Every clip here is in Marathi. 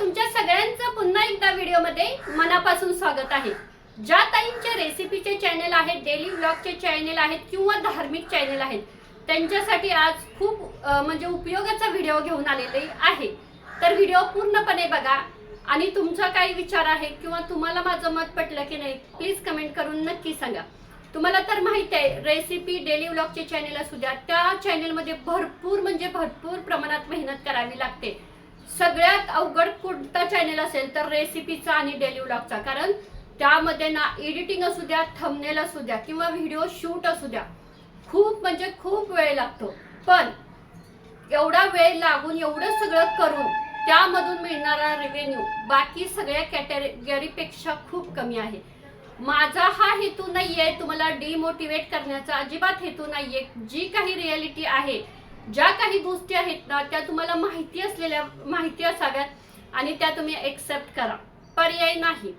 तुमच्या सगळ्यांचं पुन्हा एकदा व्हिडिओमध्ये मनापासून स्वागत आहे. ज्या ताईंचे रेसिपीचे चॅनल आहेत डेली ब्लॉगचे चॅनल आहेत किंवा धार्मिक चॅनल आहेत त्यांच्यासाठी आज खूप म्हणजे उपयोगाचा व्हिडिओ घेऊन आलेले आहे. तर व्हिडिओ पूर्णपणे बघा आणि तुमचा काही विचार आहे किंवा तुम्हाला माझं मत पटलं की नाही प्लीज कमेंट करून नक्की सांगा. तुम्हाला तर माहिती आहे रेसिपी डेली व्लॉगचे चॅनल असू द्या त्या चॅनलमध्ये भरपूर म्हणजे भरपूर प्रमाणात मेहनत करावी लागते. सगळ्यात अवघड कोणता चॅनल असेल तर रेसिपीचा आणि डेली व्लॉगचा कारण त्यामध्ये ना एडिटिंग असू द्या थंबनेल असू द्या किंवा व्हिडिओ शूट असू द्या खूप म्हणजे खूप वेळ लागतो. पण एवढा वेळ लागून एवढं सगळं करून त्यामधून मिळणारा रेव्हेन्यू बाकी सगळ्या कॅटेगरीपेक्षा खूप कमी आहे. माझा हा हेतू नाही आहे तुम्हाला डिमोटिवेट करण्याचा अजिबात हेतू नाही आहे जी काही रियालिटी आहे ज्या काही गोष्टी आहेत ना त्या तुम्हाला माहिती असलेल्या माहिती असाव्यात आणि त्या तुम्ही एक्सेप्ट करा. पर्याय नाही.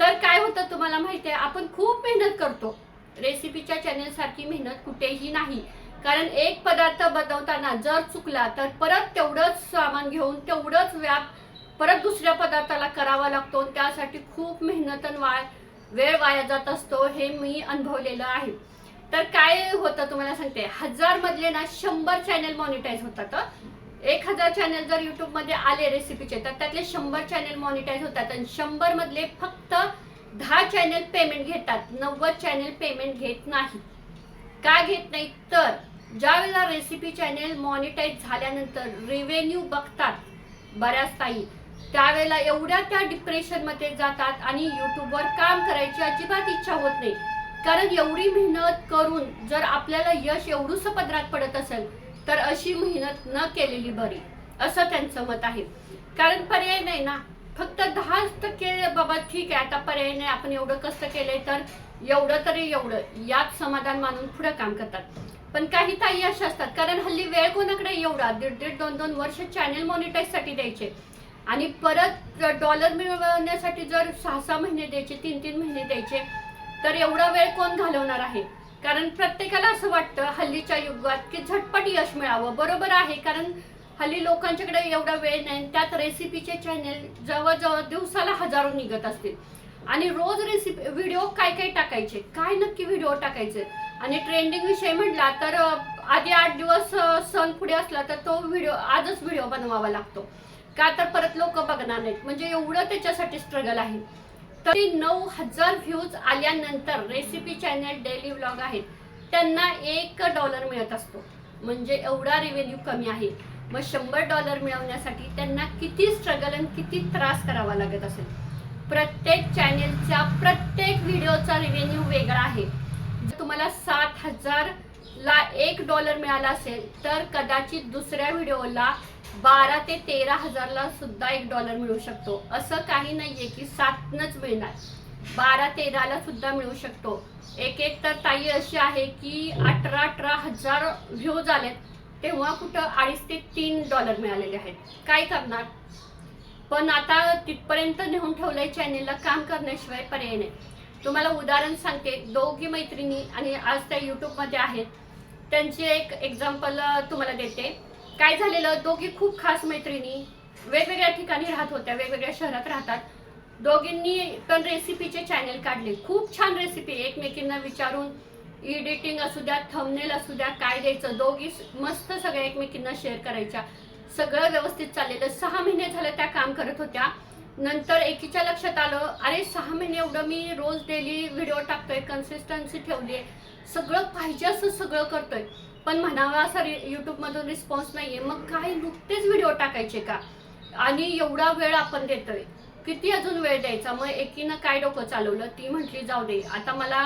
तर काय होतं तुम्हाला माहिती आहे आपण खूप मेहनत करतो. रेसिपीच्या चॅनेलसारखी मेहनत कुठेही नाही. कारण एक पदार्थ बनवताना जर चुकला तर परत तेवढंच सामान घेऊन तेवढंच व्याप परत दुसऱ्या पदार्थाला करावा लागतो त्यासाठी खूप मेहनत आणि वाय वेळ वाया जात असतो हे मी अनुभवलेलं आहे. तर काय होतं तुम्हाला सांगते. हजार मधले ना शंभर चॅनल मॉनिटाईज होतात एक हजार चॅनल जर युट्यूबमध्ये आले रेसिपीचे तर त्यातले शंभर चॅनल मॉनिटाईज होतात आणि शंभर मधले फक्त दहा चॅनल पेमेंट घेतात. नव्वद चॅनल पेमेंट घेत नाही. का घेत नाही तर ज्या वेळेला रेसिपी चॅनल मॉनिटाईज झाल्यानंतर रेव्हेन्यू बघतात बऱ्याच ताई त्यावेळेला एवढ्या त्या डिप्रेशनमध्ये जातात आणि युट्यूबवर काम करायची अजिबात इच्छा होत नाही. कारण एवढी मेहनत करून जर आपल्याला यश एवढूस पदरात पडत असेल तर अशी मेहनत न केलेली बरी असं त्यांचं मत आहे. कारण पर्याय नाही ना. फक्त दहा टक्के बाबा ठीक आहे आता पर्याय नाही आपण एवढं कष्ट केलंय तर एवढं तरी एवढं यात समाधान मानून पुढे काम करतात. पण काही ताई अशा असतात कारण हल्ली वेळ कोणाकडे एवढा? दीड दीड दोन दोन वर्ष चॅनल मॉनिटाईजसाठी द्यायचे. आणि परत डॉलर मिळवण्यासाठी जर सहा सहा महिने द्यायचे तीन तीन महिने द्यायचे तर एवढा वेळ कोण घालवणार आहे? कारण प्रत्येकाला असं वाटतं हल्लीच्या युगात की झटपट यश मिळावं. बरोबर आहे कारण हल्ली लोकांच्याकडे एवढा वेळ नाही. त्यात रेसिपीचे चॅनेल जवळजवळ दिवसाला हजारो निघत असतील. आणि रोज रेसिपी व्हिडिओ काय काय टाकायचे? काय नक्की व्हिडिओ टाकायचे? आणि ट्रेंडिंग विषय म्हटला तर आधी आठ दिवस सण पुढे असला तर तो व्हिडिओ आजच व्हिडिओ बनवावा लागतो. का तर परत लोक बघणार नाहीत. म्हणजे एवढं त्याच्यासाठी स्ट्रगल आहे. तरी नऊ हजार व्ह्यूज आल्यानंतर रेसिपी चॅनल डेली व्लॉग आहेत. त्यांना एक डॉलर मिळत असतो. म्हणजे एवढा रेव्हेन्यू कमी आहे. मग शंभर डॉलर मिळवण्यासाठी त्यांना किती स्ट्रगल आणि किती त्रास करावा लागत असेल? प्रत्येक चॅनेलच्या प्रत्येक व्हिडिओचा रेव्हेन्यू वेगळा आहे. जर तुम्हाला सात हजार ला एक डॉलर मिळाला असेल तर कदाचित दुसऱ्या व्हिडिओला बारा ते तेरा हजारला सुद्धा एक डॉलर मिळू शकतो. असं काही नाहीये की सातनच मिळणार. बारा तेराला सुद्धा मिळू शकतो. एक एक तर ताई अशी आहे की अठरा अठरा हजार व्ह्यू झालेत तेव्हा कुठं अडीच ते तीन डॉलर मिळालेले आहेत. काय करणार? पण आता तिथपर्यंत नेऊन ठेवलंय चॅनेलला काम करण्याशिवाय पर्याय नाही. तुम्हाला उदाहरण सांगते. दोघी मैत्रिणी आणि आज त्या युट्यूबमध्ये आहेत. त्यांची एक एक्झाम्पल तुम्हाला देते. काय झालेलं दोघी खूप खास मैत्रिणी वेगवेगळ्या ठिकाणी राहत होत्या वेगवेगळ्या शहरात राहतात. दोघींनी पण रेसिपीचे चॅनेल काढले. खूप छान रेसिपी एकमेकींना विचारून एडिटिंग असू द्या थंबनेल असू द्या काय द्यायचं दोघी मस्त सगळ्या एकमेकींना शेअर करायच्या. सगळं व्यवस्थित चाललेलं. सहा महिने झालं त्या काम करत होत्या. नंतर एकीच्या लक्षात आलं अरे सहा महिने एवढं मी रोज डेली व्हिडिओ टाकतोय कन्सिस्टन्सी ठेवली आहे सगळं पाहिजे असं सगळं करतोय. पण म्हणावा असा यूट्यूबमधून रिस्पॉन्स नाही आहे मग काय नुकतेच व्हिडिओ टाकायचे का? आणि एवढा वेळ आपण देतोय. किती अजून वेळ द्यायचा? मग एकीनं काय डोकं चालवलं? ती म्हटली जाऊ दे आता मला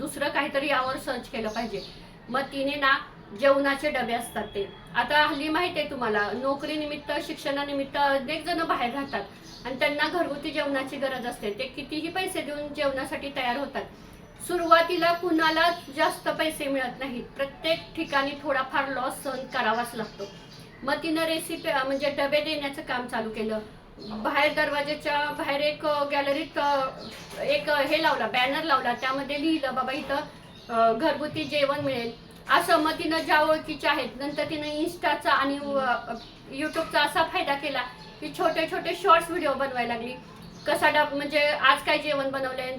दुसरं काहीतरी यावर सर्च केलं पाहिजे. मग तिने ना जेवणाचे डबे असतात ते. आता हल्ली माहिती आहे तुम्हाला नोकरीनिमित्त शिक्षणानिमित्त अनेक जण बाहेर राहतात. आणि त्यांना घरगुती जेवणाची गरज असते. ते कितीही पैसे देऊन जेवणासाठी तयार होतात. सुरुवातीला कुणाला जास्त पैसे मिळत नाहीत. प्रत्येक ठिकाणी थोडाफार लॉस सहन करावाच लागतो. मग तिनं रेसिपी म्हणजे डबे देण्याचं काम चालू केलं. बाहेर दरवाजाच्या बाहेर एक गॅलरीत एक हे लावला बॅनर लावला. त्यामध्ये लिहिलं बाबा इथं घरगुती जेवण मिळेल. असं मग तिनं ज्या ओळखीच्या आहेत नंतर तिनं इन्स्टाचा आणि युट्यूबचा असा फायदा केला की छोटे छोटे शॉर्ट्स व्हिडिओ बनवायला लागली. कसा डब म्हणजे आज काय जेवण बनवलंय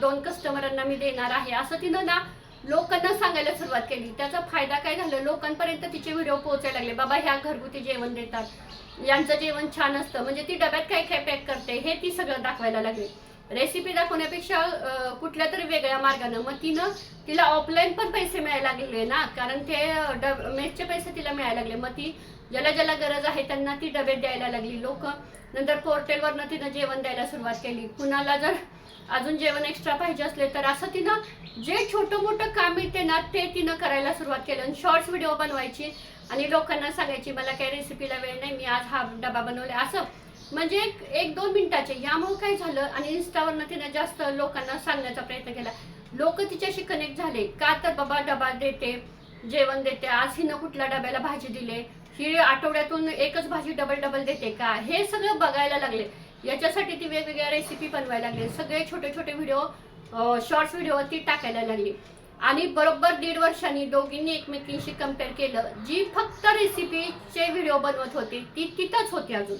दोन कस्टमरांना मी देणार आहे. असं तिनं ना लोकांना सांगायला सुरुवात केली. त्याचा फायदा काय झालं? लोकांपर्यंत तिचे व्हिडिओ पोहोचायला लागले. बाबा ह्या घरगुती जेवण देतात. यांचं जेवण छान असतं. म्हणजे ती डब्यात काय काय पॅक करते हे ती सगळं दाखवायला लागली. रेसिपी दाखवण्यापेक्षा कुठल्या तरी वेगळ्या मार्गानं. मग तिनं तिला ऑफलाईन पण पैसे मिळायला लागले ना कारण ते डब मेसचे पैसे तिला मिळायला लागले. मग ती ज्याला ज्याला गरज आहे त्यांना ती डबे द्यायला लागली. लोक नंतर पोर्टेलवरनं तिनं जेवण द्यायला सुरुवात केली. कुणाला जर अजून जेवण एक्स्ट्रा पाहिजे असले तर असं तिनं जे छोटं मोठं काम येते ना ते तिनं करायला सुरुवात केलं. आणि शॉर्ट्स व्हिडिओ बनवायची. आणि लोकांना सांगायची मला काही रेसिपीला वेळ नाही मी आज हा डबा बनवला असं म्हणजे एक एक दोन मिनिटाचे. यामुळे काय झालं आणि इन्स्टावरनं तिनं जास्त लोकांना सांगण्याचा प्रयत्न केला. लोक तिच्याशी कनेक्ट झाले. का तर बाबा डबा देते जेवण देते आज हिनं कुठल्या डब्याला भाजी दिले? ही आठवड्यातून एकच भाजी डबल डबल देते का? हे सगळं बघायला लागले. याच्यासाठी ती वेगवेगळ्या रेसिपी बनवायला लागली. सगळे छोटे छोटे व्हिडिओ शॉर्ट्स व्हिडिओ ती टाकायला लागली. आणि बरोबर दीड वर्षांनी दोघींनी एकमेकींशी कंपेअर केलं. जी फक्त रेसिपीचे व्हिडिओ बनवत होती ती तिथंच होती अजून.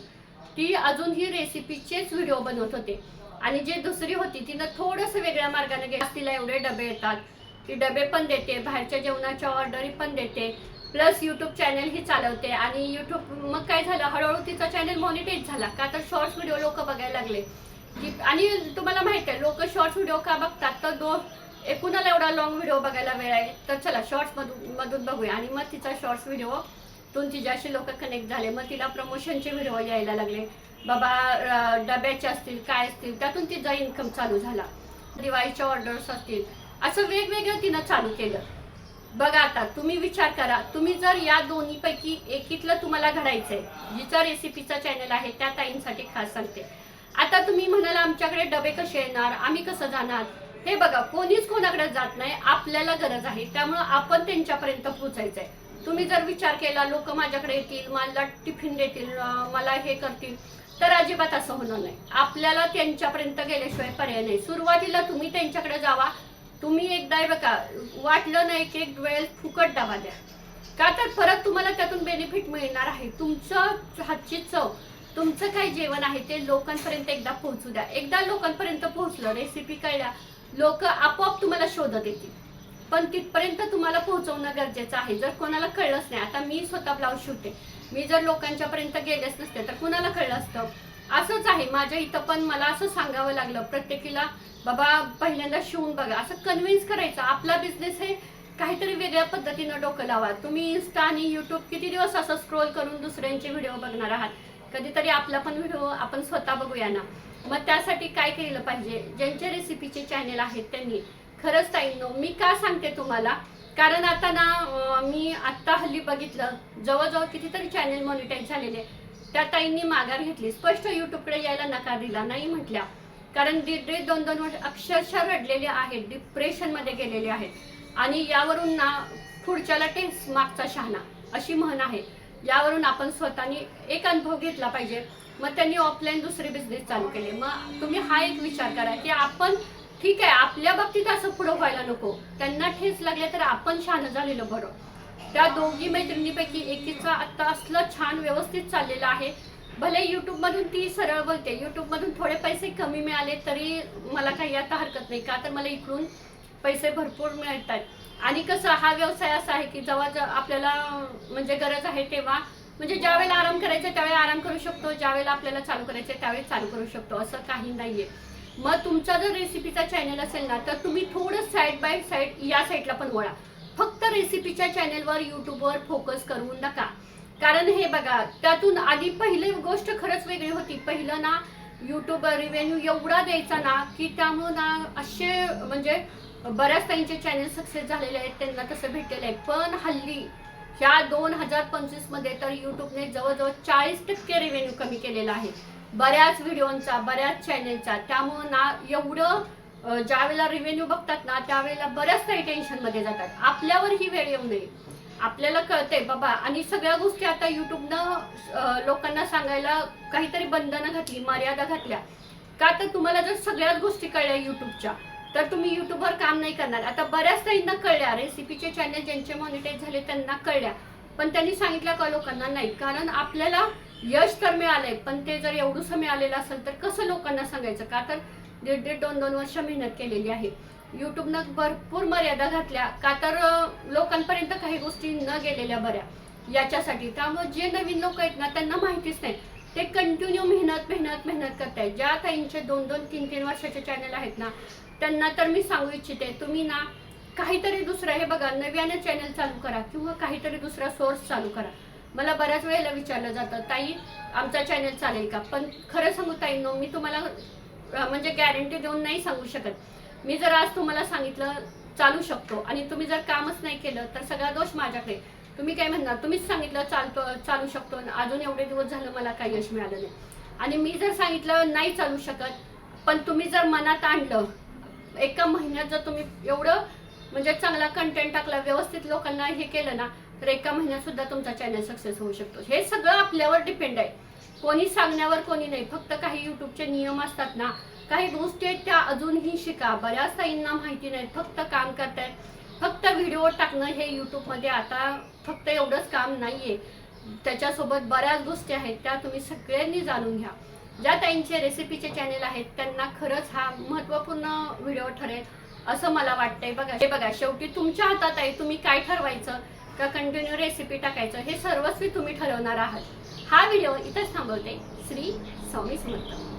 ती अजून ही रेसिपीचेच व्हिडिओ बनवत होते. आणि जे दुसरी होती तिनं थोडंसं वेगळ्या मार्गाने गेलं तिला एवढे डबे येतात. ती डबे पण देते बाहेरच्या जेवणाच्या ऑर्डरी पण देते. प्लस यूट्यूब चॅनल ही चालवते. आणि यूट्यूब मग काय झालं हळूहळू तिचा चॅनल मॉनिटाईज झाला. का तर शॉर्ट्स व्हिडिओ लोक बघायला लागले. की आणि तुम्हाला माहीत आहे लोक शॉर्ट्स व्हिडिओ का बघतात? तर दो एकूणाला एवढा लॉंग व्हिडिओ बघायला वेळ आहे. तर चला शॉर्ट्स मधून मधून बघूया. आणि मग तिचा शॉर्ट्स व्हिडिओ तून तिच्याशी लोक कनेक्ट झाले मग तिला प्रमोशनचे व्हिडिओ यायला लागले. बाबा डब्याचे असतील काय असतील त्यातून तिचा इन्कम चालू झाला. दिवाळीच्या ऑर्डर्स असतील. असं वेगवेगळं तिनं चालू केलं. बघा आता तुम्ही विचार करा. तुम्ही जर या दोन्हीपैकी एकीतलं तुम्हाला घडायचं आहे जिचा रेसिपीचा चॅनल आहे त्या ताईंसाठी खास सांगते. आता तुम्ही म्हणाल आमच्याकडे डबे कसे येणार? आम्ही कसं जाणार? हे बघा कोणीच कोणाकडे जात नाही आपल्याला गरज आहे. त्यामुळं आपण त्यांच्यापर्यंत पोहोचायचंय. तुम्ही जर विचार केला लोक माझ्याकडे येतील मला टिफिन देतील मला हे करतील तर अजिबात असं होणार नाही. आपल्याला त्यांच्यापर्यंत गेल्याशिवाय पर्याय नाही. सुरुवातीला तुम्ही त्यांच्याकडे जावा. तुम्ही एकदा बघा वाटलं नाही की एक वेळ फुकट डबा द्या. का तर परत तुम्हाला त्यातून बेनिफिट मिळणार आहे. तुमचं हातची चव तुमचं काय जेवण आहे ते लोकांपर्यंत एकदा पोहोचू द्या. एकदा लोकांपर्यंत पोहोचलं रेसिपी कळल्या लोक आपोआप तुम्हाला शोधत येतील. पण तिथपर्यंत तुम्हाला पोहोचवणं गरजेचं आहे. जर कोणाला कळलंच नाही आता मी स्वतः ब्लाऊज शिवते मी जर लोकांच्या पर्यंत गेलेच नसते तर कुणाला कळलं असतं? असंच आहे. माझ्या इथं पण मला असं सांगावं लागलं प्रत्येकीला बाबा पहिल्यांदा शिवून बघा. असं कन्व्हिन्स करायचं. आपला बिझनेस हे काहीतरी वेगळ्या पद्धतीनं डोकं लावा. तुम्ही इन्स्टा आणि यूट्यूब किती दिवस असं स्क्रोल करून दुसऱ्यांचे व्हिडिओ बघणार आहात? कधीतरी आपला पण व्हिडिओ आपण स्वतः बघूया ना. मग त्यासाठी काय केलं पाहिजे? ज्यांचे रेसिपीचे चॅनेल आहेत त्यांनी खरंच ताईंनो मी का सांगते तुम्हाला? कारण आता ना मी आत्ता हल्ली बघितलं जवळजवळ कितीतरी चॅनेल मॉनिटाईज झालेले त्या ताईंनी माघार घेतली. स्पष्ट यूट्यूबकडे यायला नकार दिला नाही म्हटल्या. कारण दीड दीड दोन दोन वर्ष अक्षरशः रडलेले आहेत डिप्रेशनमध्ये गेलेले आहेत. आणि यावरून ना पुढच्याला टेन्स मागचा शहाणा अशी म्हण आहे. यावरून आपण स्वतःनी एक अनुभव घेतला पाहिजे. मग त्यांनी ऑफलाईन दुसरे बिझनेस चालू केले. मग तुम्ही हा एक विचार करा की आपण ठीक आहे आपल्या बाबतीत असं पुढं व्हायला नको. त्यांना ठेच लागले तर आपण शहाणं झालेलं बरं. त्या दोघी मैत्रिणीपैकी एकीचा आता असलं छान व्यवस्थित चाललेलं आहे. भले यूट्यूबमधून ती सरळ बोलते यूट्यूबमधून थोडे पैसे कमी मिळाले तरी मला काही आता हरकत नाही का तर मला इकडून पैसे भरपूर मिळतात आणि कसं हा व्यवसाय असा आहे की जेव्हा आपल्याला म्हणजे गरज आहे तेव्हा म्हणजे ज्यावेळेला आराम करायचा त्यावेळेला आराम करू शकतो ज्यावेळेला आपल्याला चालू करायचं त्यावेळेस चालू करू शकतो असं काही नाहीये. मग तुमचा जर रेसिपीचा चॅनल असेल ना तर तुम्ही थोडं साईड बाय साईड या साईडला पण वळा. फक्त रेसिपीच्या चॅनलवर युट्यूबवर फोकस करू नका. कारण हे बघा त्यातून आधी पहिली गोष्ट खरंच वेगळी होती. पहिलं ना युट्यूब रिव्हेन्यू एवढा द्यायचा ना की त्यामुळं ना असे म्हणजे बऱ्याच त्यांचे चॅनल सक्सेस झालेले आहेत त्यांना तसं भेटलेलं आहे. पण हल्ली ह्या दोन हजार पंचवीसमध्ये तर यूट्यूबने जवळजवळ चाळीस टक्के रेव्हेन्यू कमी केलेला आहे. बऱ्याच व्हिडिओंचा बऱ्याच चॅनेलचा त्यामुळं ना एवढं ज्यावेळेला रिव्हेन्यू बघतात ना त्यावेळेला बऱ्याच काही टेन्शनमध्ये जातात. आपल्यावर ही वेळ येऊ नये. आपल्याला कळते बाबा आणि सगळ्या गोष्टी आता युट्यूबनं लोकांना सांगायला काहीतरी बंधनं घातली मर्यादा घातल्या. का तर तुम्हाला जर सगळ्याच गोष्टी कळल्या युट्यूबच्या तर तुम्ही युट्यूबवर काम नाही करणार. आता बऱ्याच काहींना कळल्या रेसिपीचे चॅनल ज्यांचे मॉनिटाईज झाले त्यांना कळल्या. पण त्यांनी सांगितलं का लोकांना? नाही. कारण आपल्याला यश तर मिळालंय पण ते जर एवढंसं मिळालेलं असेल तर कसं लोकांना सांगायचं? का तर दीड दीड दोन दोन वर्ष मेहनत केलेली आहे. युट्यूबनं भरपूर मर्यादा घातल्या. का तर लोकांपर्यंत काही गोष्टी न गेलेल्या बऱ्या याच्यासाठी. त्यामुळे जे नवीन लोक आहेत ना त्यांना माहितीच नाही. ते कंटिन्यू मेहनत मेहनत मेहनत करतायत ज्या ताईंचे दोन दोन तीन तीन वर्षाचे चॅनल आहेत ना त्यांना तर मी सांगू इच्छिते तुम्ही ना काहीतरी दुसरं हे बघा नव्याने चॅनल चालू करा किंवा काहीतरी दुसरा सोर्स चालू करा. मला बऱ्याच वेळेला विचारलं जातं ताई आमचा चॅनल चालेल का? पण खरं सांगू ताई नो मी तुम्हाला म्हणजे गॅरंटी देऊन नाही सांगू शकत. मी जर आज तुम्हाला सांगितलं चालू शकतो. आणि तुम्ही जर कामच नाही केलं तर सगळा दोष माझ्याकडे. तुम्ही काय म्हणणार? तुम्हीच सांगितलं चालतो चालू शकतो. आणि अजून एवढे दिवस झालं मला काही यश मिळालं नाही. आणि मी जर सांगितलं नाही चालू शकत. पण तुम्ही जर मनात आणलं एका महिन्यात जर तुम्ही एवढं म्हणजे चांगला कंटेंट टाकला व्यवस्थित लोकांना हे केलं ना तर एका महिन्यात सुद्धा तुमचा चॅनल सक्सेस होऊ शकतो. हे सगळं आपल्यावर डिपेंड आहे. कोणी सांगण्यावर कोणी नाही. फक्त काही युट्यूबचे नियम असतात ना काही गोष्टी आहेत त्या अजूनही शिका. बऱ्याच ताईंना माहिती नाही. फक्त काम करतायत. फक्त व्हिडिओ टाकणं हे यूट्यूबमध्ये आता फक्त एवढंच काम नाहीये. त्याच्यासोबत बऱ्याच गोष्टी आहेत त्या तुम्ही सगळ्यांनी जाणून घ्या. ज्या ताईंचे रेसिपीचे चॅनेल आहेत त्यांना खरंच हा महत्त्वपूर्ण व्हिडिओ ठरेल असं मला वाटतंय. बघा हे बघा शेवटी तुमच्या हातात आहे. तुम्ही काय ठरवायचं? का कंटिन्यू रेसिपी टाकायचं हे सर्वस्वी तुम्ही ठरवणार आहात. हा व्हिडिओ इथंच थांबवते. श्री स्वामी समर्थ.